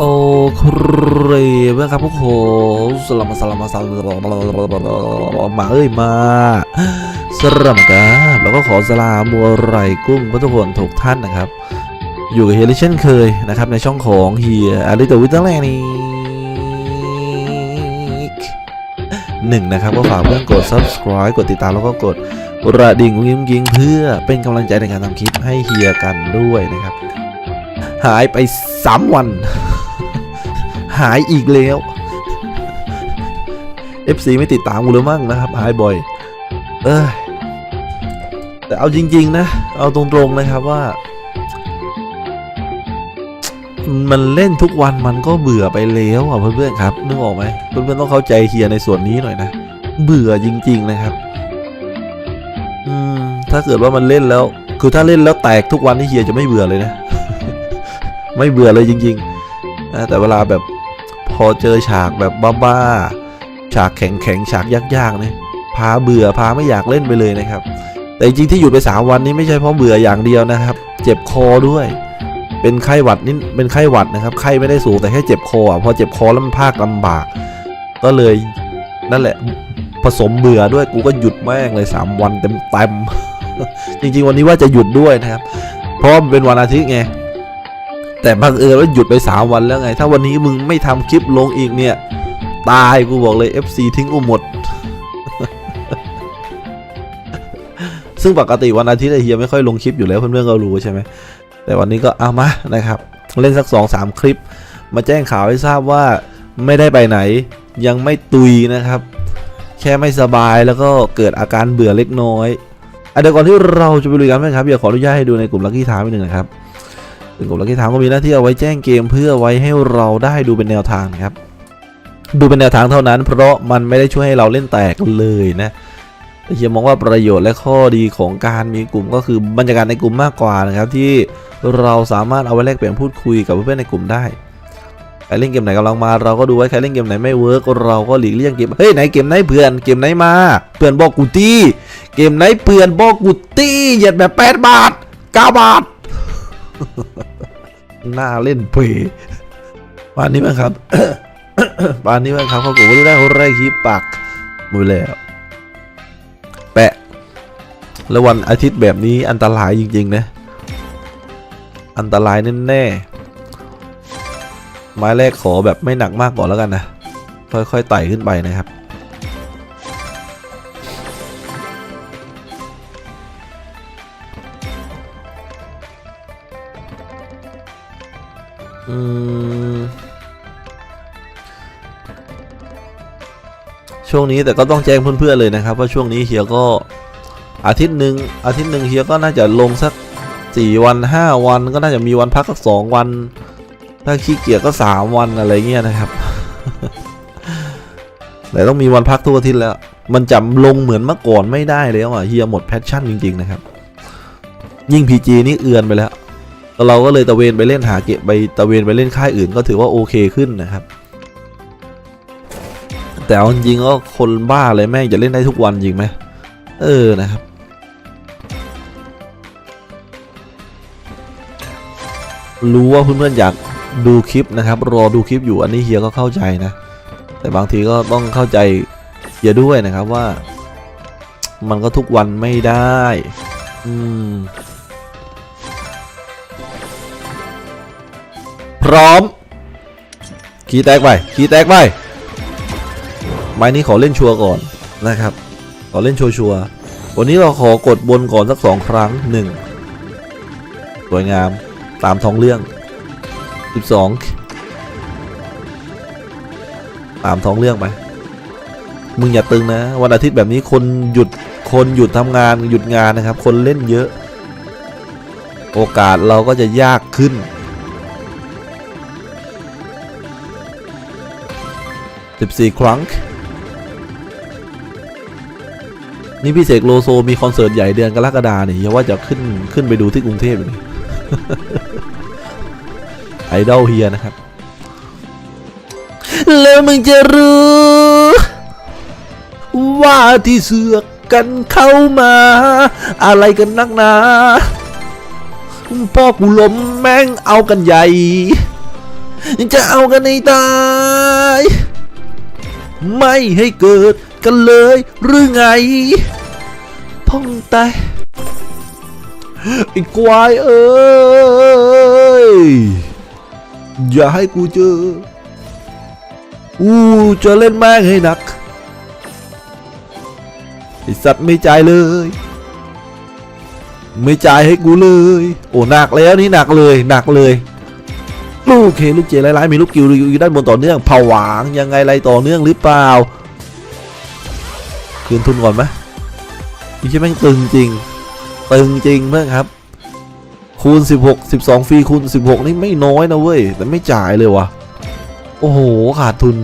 โอเคเพื่อนครับพวกโหสลัมสลัมสลัมมาเอ้ยมาสลัมครับแล้วก็ขอสลามบัวไรกุ้งเพื่อนทุกคนทุกท่านนะครับ อยู่กับเฮียลิเช่นเคยนะครับในช่องของเฮียอาริโตวิตเตอร์แลนด์หนึ่งนะครับก็ฝากเพื่อนกด subscribe กดติดตามแล้วก็กดกระดิ่งยิ้มยิงเพื่อเป็นกำลังใจในการทำคลิปให้เฮียกันด้วยนะครับ หายไป 3 วัน หายอีกแล้ว FC ไม่ติดตามกูเลยมั่งนะครับหายบ่อย เออแต่เอาจริง ๆ นะ เอาตรงๆนะครับว่า มันเล่นทุกวันมันก็เบื่อไปแล้วอะเพื่อนๆครับนึกออกไหมเพื่อนๆต้องเข้าใจเฮียในส่วนนี้หน่อยนะเบื่อจริง ๆ นะครับ อืม ถ้าเกิดว่ามันเล่นแล้ว คือถ้าเล่นแล้วแตกทุกวันนี่เฮียจะไม่เบื่อเลยนะ ไม่เบื่อเลยจริงๆนะแต่เวลาแบบ พอเจอฉากแบบบ้าๆ ฉากแข็งๆ ฉากยากๆเนี่ยพาเบื่อพาไม่อยากเล่นไปเลยนะครับ แต่จริงๆที่หยุดไปสามวันนี้ไม่ใช่เพราะเบื่ออย่างเดียวนะครับ เจ็บคอด้วย เป็นไข้หวัดนี่เป็นไข้หวัดนะครับ ไข้ไม่ได้สูงแต่แค่เจ็บคออะพอเจ็บคอแล้วมันภาคลำบาก ก็เลยนั่นแหละผสมเบื่อด้วยกูก็หยุดแม่งเลยสามวันเต็มๆจริงๆ วันนี้ว่าจะหยุดด้วยนะครับ เพราะมันเป็นวันอาทิตย์ไง แต่บังเอิญว่าหยุดไปสามวันแล้วไง ถ้าวันนี้มึงไม่ทำคลิปลงอีกเนี่ย ตายกูบอกเลย FC ทิ้งกูหมด ซึ่งปกติวันอาทิตย์เฮียไม่ค่อยลงคลิปอยู่แล้วเพื่อนๆก็รู้ใช่ไหม แต่วันนี้ก็เอามานะครับ เล่นสักสองสามคลิป มาแจ้งข่าวให้ทราบว่าไม่ได้ไปไหน ยังไม่ตุยนะครับ แค่ไม่สบายแล้วก็เกิดอาการเบื่อเล็กน้อยอเดี๋ยวก่อนที่เราจะไปลุยกันนะครับอยากขออนุญาตให้ดูในกลุ่มลักกี้ทามนิดนึงนะครับ ซึ่งกลุ่มลักกี้ทามก็มีหน้าที่เอาไว้แจ้งเกมเพื่อไว้ให้เราได้ดูเป็นแนวทางนะครับ ดูเป็นแนวทางเท่านั้น เพราะมันไม่ได้ช่วยให้เราเล่นแตกเลยนะแต่เฮียมองว่าประโยชน์และข้อดีของการมีกลุ่มก็คือบรรยากาศในกลุ่มมากกว่านะครับที่เราสามารถเอาไว้แลกเปลี่ยนพูดคุยกับเพื่อนในกลุ่มได้ใครเล่นเกมไหนกำลังมาเราก็ดูไว้ใครเล่นเกมไหนไม่เวิร์กเราก็หลีกเลี่ยงเกมเฮ้ยไหนเกมไหนเพื่อนเกมไหนมาเพื่อนบอกกูตีเกมไหนเพื่อนบอกกูตีเหยียดแบบ8บาท9บาท หน่าเล่นเพย์ปานนี้มั้งครับปานนี้มั้งครับเขาบอกว่าได้เขาไร่คีปากมือแล้ว แปะ แล้ววันอาทิตย์แบบนี้อันตรายจริง ๆ นะ อันตรายแน่ๆไม้แรกขอแบบไม่หนักมากก่อนแล้วกันนะ ค่อยๆไต่ขึ้นไปนะครับ อืมช่วงนี้แต่ก็ต้องแจ้งเพื่อนๆเลยนะครับ ว่าช่วงนี้เฮียก็อาทิตย์หนึ่งอาทิตย์หนึ่งเฮียก็น่าจะลงสักสี่วันห้าวันก็น่าจะมีวันพักสักสองวัน ถ้าขี้เกียจก็สามวันอะไรเงี้ยนะครับ แต่ต้องมีวันพักทุกอาทิตย์แล้ว มันจำลงเหมือนเมื่อก่อนไม่ได้แล้วอะเฮียหมดแพชชั่นจริง ๆ นะครับ ยิ่ง PG นี่เอือนไปแล้ว เราก็เลยตะเวนไปเล่นหาเก็บไปตะเวนไปเล่นค่ายอื่นก็ถือว่าโอเคขึ้นนะครับ แต่เอาจริงก็คนบ้าเลยแม่งจะเล่นได้ทุกวันจริงไหมเออนะครับรู้ว่าเพื่อนๆอยากดูคลิปนะครับรอดูคลิปอยู่อันนี้เฮียก็เข้าใจนะ แต่บางทีก็ต้องเข้าใจเฮียด้วยนะครับว่า มันก็ทุกวันไม่ได้ อืม พร้อม ขีแตกไป ขีแตกไป ไม้นี้ขอเล่นชัวร์ก่อนนะครับ ขอเล่นชัวร์ๆวันนี้เราขอกดบนก่อนสักสองครั้งหนึ่งสวยงามตามท้องเรื่อง12ตามท้องเรื่องไป มึงอย่าตึงนะ วันอาทิตย์แบบนี้คนหยุดคนหยุดทำงานหยุดงานนะครับ คนเล่นเยอะ โอกาสเราก็จะยากขึ้น 14 ครั้ง นี่พี่เสกโลโซมีคอนเสิร์ตใหญ่เดือนกรกฎาเนี่ยว่าจะขึ้นขึ้นไปดูที่กรุงเทพเลยไอดอลเฮียนะครับ แล้วมึงจะรู้ ว่าที่เสือกกันเข้ามา อะไรกันนักหนาพ่อกูล้มแม่งเอากันใหญ่ จะเอากันในตาย ไม่ให้เกิดกันเลยหรือไงพ่องตายไอ้ควายเอ้ย อย่าให้กูเจอ อู้จะเล่นแม่งให้หนักไอสัตว์ไม่จ่ายเลย ไม่จ่ายให้กูเลย โอ้หนักแล้วนี่หนักเลยหนักเลย ลูกเคลูกเจร้ายๆมีลูกกิวอยู่ด้านบนต่อเนื่องผวางยังไงไรต่อเนื่องหรือเปล่า คืนทุนก่อนไหมนี่ใช่แม่งตึงจริง ตึงจริงเพื่อนครับ คูณ 16 12ฟรีคูณ 16 นี่ไม่น้อยนะเว้ย แต่ไม่จ่ายเลยวะโอ้โห ขาดทุน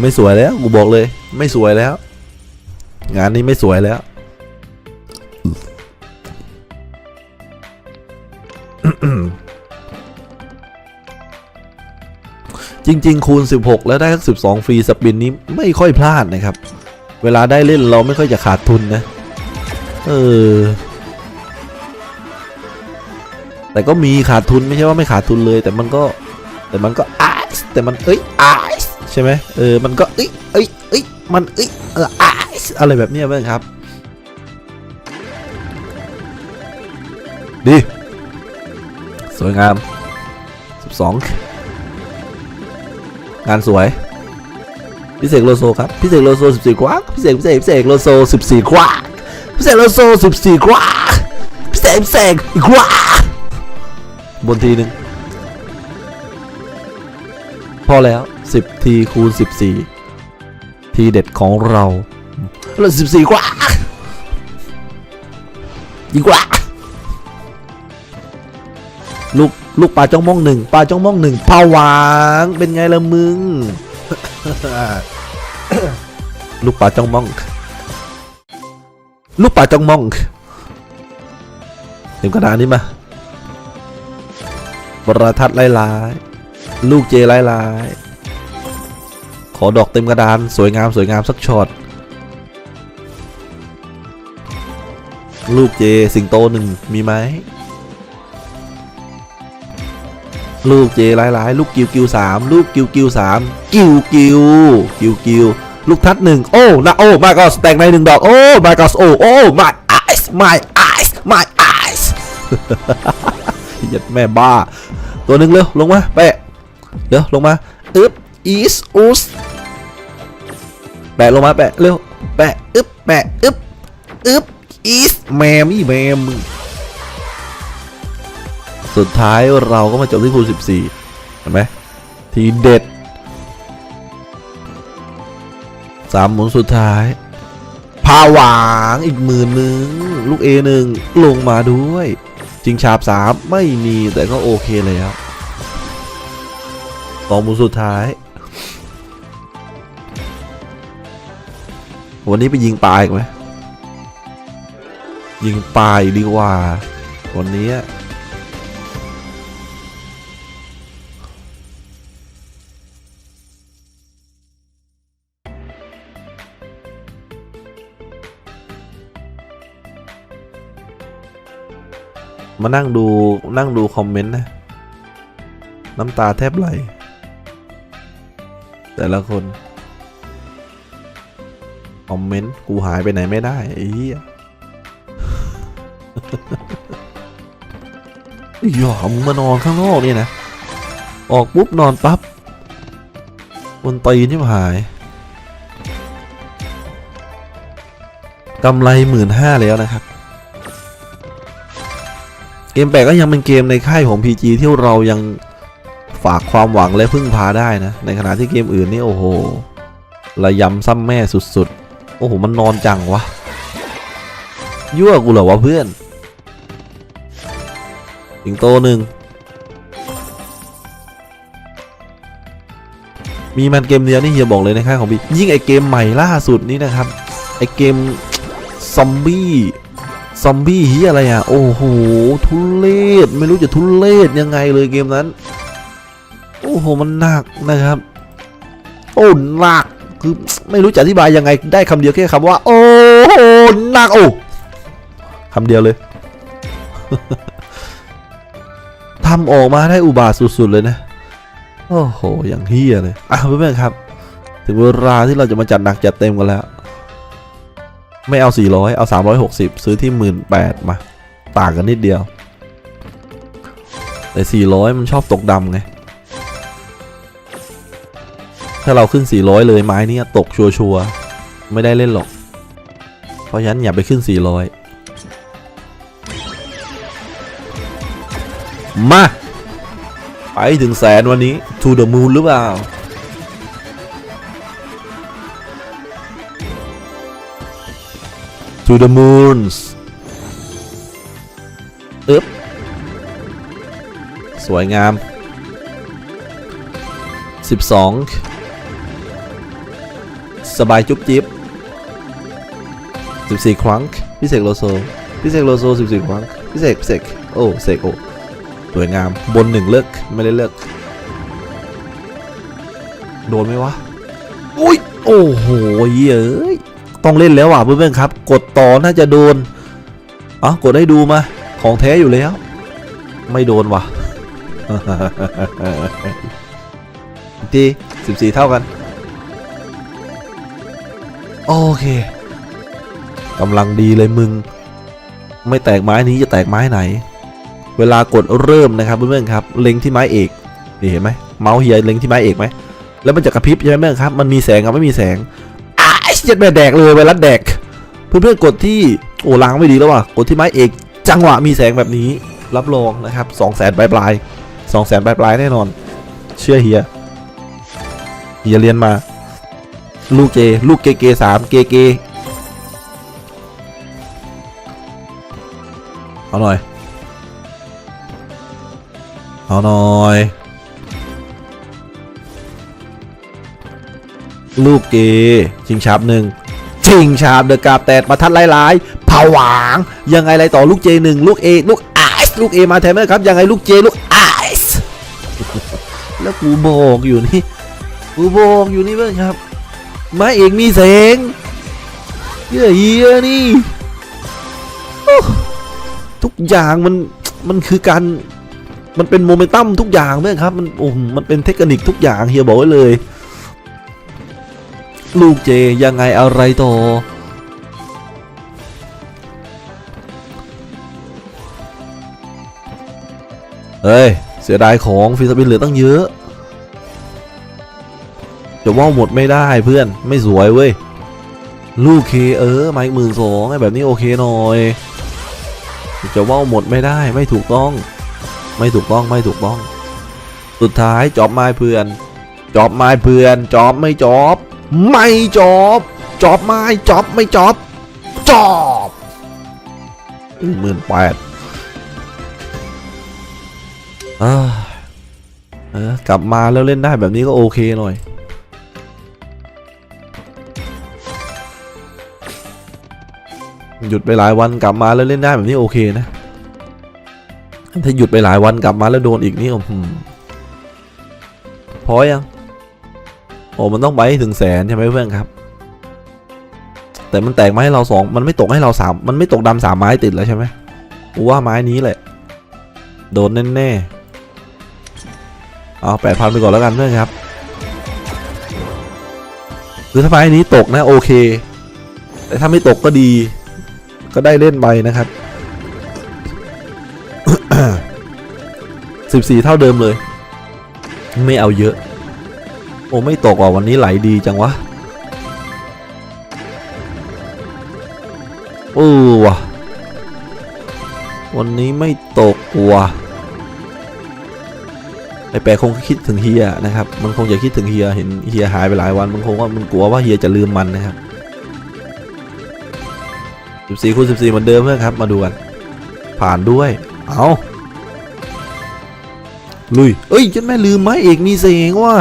ไม่สวยแล้วกูบอกเลย ไม่สวยแล้ว งานนี้ไม่สวยแล้ว จริง ๆ คูณ 16 แล้วได้ทั้ง12 ฟรีสปินนี้ไม่ค่อยพลาดนะครับ เวลาได้เล่นเราไม่ค่อยจะขาดทุนนะ เออ แต่ก็มีขาดทุนไม่ใช่ว่าไม่ขาดทุนเลย แต่มันก็ แต่มันก็ไอซ์แต่มันเอ้ยไอซ์ใช่ไหมเออ มันก็เอ้ยเอ้ยเอ้ยมันเอ้ยเออไอซ์อะไรแบบนี้เพื่อนครับ ดี วยงาม 12 งานสวย พิเศษโลโซครับ พิเศษโลโซ 14 กว่าพิเศษพิเศษพิเศษโลโซ 14 กว่าพิเศษโลโซ 14 กว่าพิเศษพิเศษกว่าบนทีหนึ่งพอแล้ว 10 ทีคูณ 14 ทีเด็ดของเราเรา14 กว่ายิงกว่า ลูกปลาจ้องมองหนึ่งปลาจ้องมองหนึ่งผวางเป็นไงล่ะมึง ลูกปลาจ้องมอง ลูกปลาจ้องมองเต็มกระดานนี้มาบรทัดไล่ลายลูกเจไล่ลายขอดอกเต็มกระดานสวยงามสวยงามสักช็อตลูกเจสิงโตหนึ่งมีไหม ลูกเจหลายๆลูกกิวกิวสามลูกกิวกิวสามกิวกิวกิวกิวลูกทัดหนึ่งโอ้นะโอ้มาก็สแต็กในหนึ่งดอกโอ้มาก็โอ้โอ้ my eyes my eyes my eyes ยัดแม่บ้า ตัวหนึ่งเร็วลงมาแปะเดี๋ยวลงมาอึ๊บ is us แปะลงมาแปะเร็วแปะอึ๊บแปะอึ๊บอึ๊บ is แมมี่แมมมึง สุดท้ายเราก็มาจบที่คูณ14 เห็นไหมทีเด็ดสามหมุนสุดท้ายพาหวางอีกหมื่นหนึ่งลูก A หนึ่งลงมาด้วย จริงฉาบสามไม่มีแต่ก็โอเคแล้วสองหมุนสุดท้าย วันนี้ไปยิงปลาอีกไหมยิงปลาอีกดีกว่า วันนี้ มานั่งดูนั่งดูคอมเมนต์นะ น้ำตาแทบไหล แต่ละคน คอมเมนต์ กูหายไปไหนไม่ได้ไอ้เหี้ยหยอมมานอนข้างนอกนี่นะ ออกปุ๊บนอนปั๊บบนตีนี่หายกำไรหมื่นห้าแล้วนะครับ เกมแปลกก็ยังเป็นเกมในค่ายของ PG ที่เรายังฝากความหวังและพึ่งพาได้นะ ในขณะที่เกมอื่นนี่โอ้โหระยำซ้ำแม่สุดๆ โอ้โห มันนอนจังวะ ยั่วกูเหรอวะเพื่อนสิงโตหนึ่ง มีมันเกมเดียวนี่เฮียบอกเลยในค่ายของพี่ยิ่งไอเกมใหม่ล่าสุดนี้นะครับ ไอเกมซอมบี้ ซอมบี้เฮียอะไรอะ โอ้โห ทุเลศไม่รู้จะทุเลศยังไงเลยเกมนั้น โอ้โห มันหนักนะครับ โอ้หนักคือไม่รู้จะอธิบายยังไงได้คำเดียวแค่คำว่า โอ้โหหนักโอ้คำเดียวเลยทำออกมาได้อุบาทสุดๆเลยนะ โอ้โห อย่างเฮียเลย อะเพื่อนๆครับ ถึงเวลาที่เราจะมาจัดหนักจัดเต็มกันแล้ว ไม่เอา 400 เอา 360 ซื้อที่ 18,000มา ต่างกันนิดเดียว แต่ 400 มันชอบตกดำไง ถ้าเราขึ้น 400 เลยไม้นี้ตกชัวร์ๆไม่ได้เล่นหรอก เพราะฉะนั้นอย่าไปขึ้น 400 มา ไปถึงแสนวันนี้ to the moon หรือเปล่า to the moons อึ๊บ สวยงาม 12 สบายจุ๊บจิ๊บ14 ครั้งพิเศษโลโซพิเศษโลโซ14 ครั้งพิเศษพิเศษโอ้เสกโอ้สวยงามบนหนึ่งเลิกไม่ได้เลิกโดนไหมวะ อุ้ย โอ้โหเย้ย ต้องเล่นแล้วอะเพื่อนๆครับ กดต่อน่าจะโดนเอ๋อกดให้ดูมาของแท้อยู่แล้ว ไม่โดนว่ะทีสิบสี่เท่ากัน โอเคกำลังดีเลยมึง ไม่แตกไม้นี้จะแตกไม้ไหน เวลากดเริ่มนะครับเพื่อนๆครับ เล็งที่ไม้เอกนี่เห็นไหมเมาส์เฮียเล็งที่ไม้เอกไหมแล้วมันจะกระพริบใช่ไหมเพื่อนครับ มันมีแสงกับไม่มีแสง เจ็ดแม่แดกเลยไวรัสแดก เพื่อนๆกดที่โอ้ล้างไม่ดีแล้วว่ะกดที่ไม้เอกจังหวะมีแสงแบบนี้รับรองนะครับสองแสนปลายปลายสองแสนปลายปลายแน่นอน เชื่อเฮียเฮียเรียนมา ลูกเจ ลูกเกเกสามเกเกเอาหน่อยเอาหน่อย ลูกเกชิงชาบหนึ่งชิงชาบเดอะกาบแตดมาทัดหลายๆผาหวางยังไงไรต่อลูกเจหนึ่งลูกเอลูกไอซ์ลูกเอมาแทนไหมครับยังไงลูกเจลูกไอซ์แล้วกูบอกอยู่นี่กูบอกอยู่นี่เพื่อนครับม้เอกมีแสงเหี้ยเฮียนี่ทุกอย่างมันมันคือการมันเป็นโมเมนตัมทุกอย่างเพื่อนครับมันโอ้มันเป็นเทคนิคทุกอย่างเฮียบอกไว้เลย ลูกเจยังไงอะไรต่อ เฮ้ย เสียดายของฟิสบินเหลือตั้งเยอะ จะว่าหมดไม่ได้เพื่อนไม่สวยเว้ย ลูกเคเออไมค์หมื่นสองแบบนี้โอเคหน่อย จะว่าหมดไม่ได้ไม่ถูกต้อง ไม่ถูกต้องไม่ถูกต้อง สุดท้ายจอบไม้เพื่อนจอบไม้เพื่อนจอบไม่จอบ ไม่จอบจอบไม้จอบไม่จอบจอบหมื่นแปดเอ้ยกลับมาแล้วเล่นได้แบบนี้ก็โอเคหน่อยหยุดไปหลายวันกลับมาแล้วเล่นได้แบบนี้โอเคนะ ถ้าหยุดไปหลายวันกลับมาแล้วโดนอีกนี่อื้อหือพอยัง โอ้มันต้องไปให้ถึงแสนใช่ไหมเพื่อนครับ แต่มันแตกมาให้เราสองมันไม่ตกให้เราสามมันไม่ตกดำสามไม้ติดแล้วใช่ไหมกูว่าไม้นี้แหละ โดนแน่ๆเอาแปดพันไปก่อนแล้วกันเพื่อนครับคือถ้าไม้นี้ตกนะโอเค แต่ถ้าไม่ตกก็ดี ก็ได้เล่นไปนะครับสิบสี่เท่าเดิมเลย ไม่เอาเยอะ โอ้ไม่ตกว่ะวันนี้ไหลดีจังวะโอ้ว่ะ วันนี้ไม่ตกว่ะไอแปรคงคิดถึงเฮียนะครับ มันคงจะคิดถึงเฮียเห็นเฮียหายไปหลายวันมันคงว่ามันกลัวว่าเฮียจะลืมมันนะครับ14คูณ14เหมือนเดิมเพื่อนครับ มาดูกัน ผ่านด้วย เอาลุย เอ้ยฉันแม่ลืมไหมเอกมีเสียงว่ะ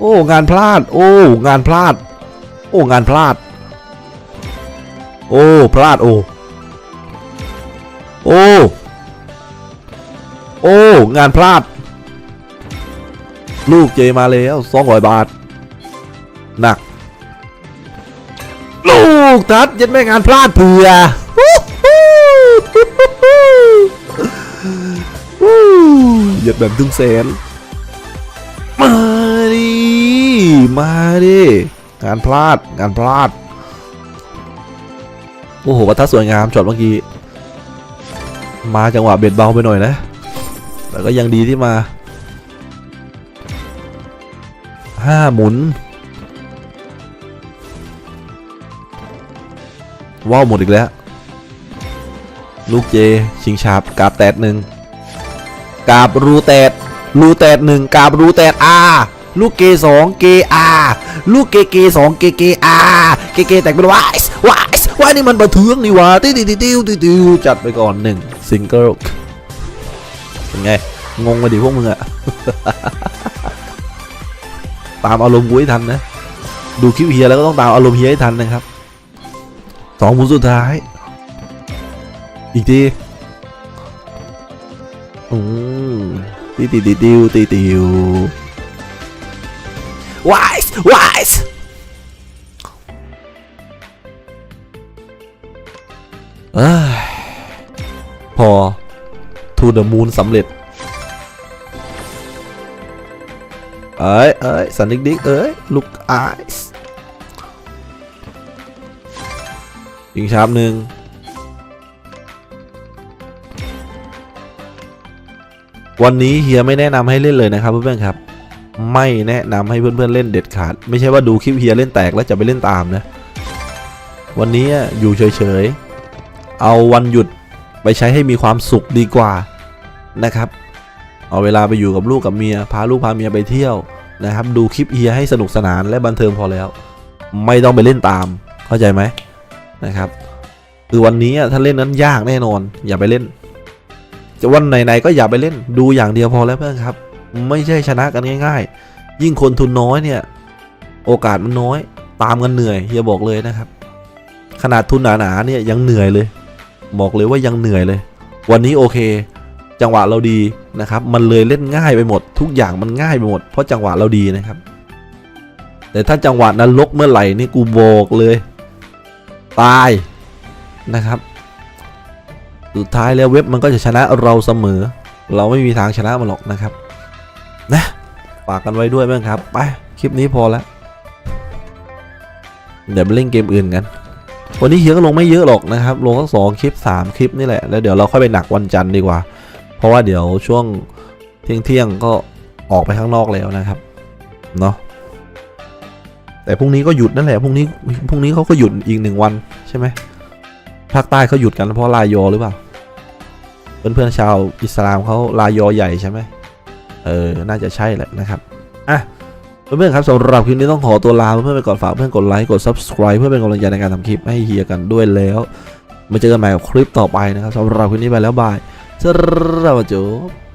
โอ้ งานพลาด โอ้ งานพลาด โอ้ งานพลาด โอ้ พลาด โอ้ โอ้ โอ้ งานพลาด ลูกเจมาแล้วสองร้อยบาท หนัก ลูกทัดยันแม่งานพลาดเผื่อเหยียดแบบถึงแสน มาดิ งานพลาด งานพลาด โอ้โหวัฒสวยงามช็อตเมื่อกี้ มาจังหวะเบ็ดเบาไปหน่อยนะ แต่ก็ยังดีที่มาห้าหมุน ว้าวหมดอีกแล้ว ลูกเจ ชิงชาบกาบแตดหนึ่งกาบรูแตดรูแตดหนึ่งกาบรูแตดอา ลูกเกสองเกอาลูกเกเกสองเกเกอาเกเกแตกเป็นวายวายวายนี่มันบะเทืองนี่วะติวติวติวติวติ้วจัดไปก่อนหนึ่งซิงเกิลเป็นไง งงมาดิพวกมึงอะตามอารมณ์กูให้ทันนะ ดูคลิปเฮียแล้วก็ต้องตามอารมณ์เฮียให้ทันนะครับสองหมุนสุดท้าย อีกทีอืมตีตีตีติวตีติว วายส์วายส์เอ้ยพอทูเดอะมูนสำเร็จ เอ้ยเอ้ยสันดิกดิกเอ้ยลูกไอส์ยิงชาร์ปหนึ่งวันนี้เฮียไม่แนะนำให้เล่นเลยนะครับเพื่อนๆครับ ไม่แนะนำให้เพื่อนๆเล่นเด็ดขาด ไม่ใช่ว่าดูคลิปเฮียเล่นแตกแล้วจะไปเล่นตามนะ วันนี้อยู่เฉยๆ เอาวันหยุดไปใช้ให้มีความสุขดีกว่านะครับ เอาเวลาไปอยู่กับลูกกับเมีย พาลูกพาเมียไปเที่ยวนะครับ ดูคลิปเฮียให้สนุกสนานและบันเทิงพอแล้ว ไม่ต้องไปเล่นตาม เข้าใจไหมนะครับคือวันนี้ถ้าเล่นนั้นยากแน่นอน อย่าไปเล่น จะวันไหนๆก็อย่าไปเล่น ดูอย่างเดียวพอแล้วเพื่อนครับ ไม่ใช่ชนะกันง่าย ๆ ยิ่งคนทุนน้อยเนี่ย โอกาสมันน้อย ตามกันเหนื่อยเฮียบอกเลยนะครับ ขนาดทุนหนาๆเนี่ยยังเหนื่อยเลย บอกเลยว่ายังเหนื่อยเลย วันนี้โอเค จังหวะเราดีนะครับ มันเลยเล่นง่ายไปหมด ทุกอย่างมันง่ายไปหมด เพราะจังหวะเราดีนะครับ แต่ถ้าจังหวะนั้นลกเมื่อไหร่นี่กูบอกเลย ตายนะครับสุดท้ายแล้วเว็บมันก็จะชนะเราเสมอ เราไม่มีทางชนะมันหรอกนะครับ นะฝากกันไว้ด้วยเพื่อนครับไปคลิปนี้พอแล้วเดี๋ยวไปเล่นเกมอื่นกัน วันนี้เฮียก็ลงไม่เยอะหรอกนะครับ ลงสักสองคลิปสามคลิปนี่แหละ แล้วเดี๋ยวเราค่อยไปหนักวันจันทร์ดีกว่า เพราะว่าเดี๋ยวช่วงเที่ยงเที่ยงก็ออกไปข้างนอกแล้วนะครับ เนาะ แต่พรุ่งนี้ก็หยุดนั่นแหละ พรุ่งนี้ พรุ่งนี้เขาก็หยุดอีกหนึ่งวันใช่ไหมภาคใต้เขาหยุดกันเพราะลายอหรือเปล่า เพื่อนๆชาวอิสลามเขาลายอใหญ่ใช่ไหม เออ น่าจะใช่แหละนะครับอะเพื่อนๆครับสำหรับคลิปนี้ต้องขอตัวลาเพื่อนๆไปก่อนฝากเพื่อนกดไลค์กด subscribe เพื่อเป็นกำลังใจในการทำคลิปให้เฮียกันด้วยแล้วมาเจอกันใหม่คลิปต่อไปนะครับสำหรับคลิปนี้ไปแล้วบายสวัสดีครับ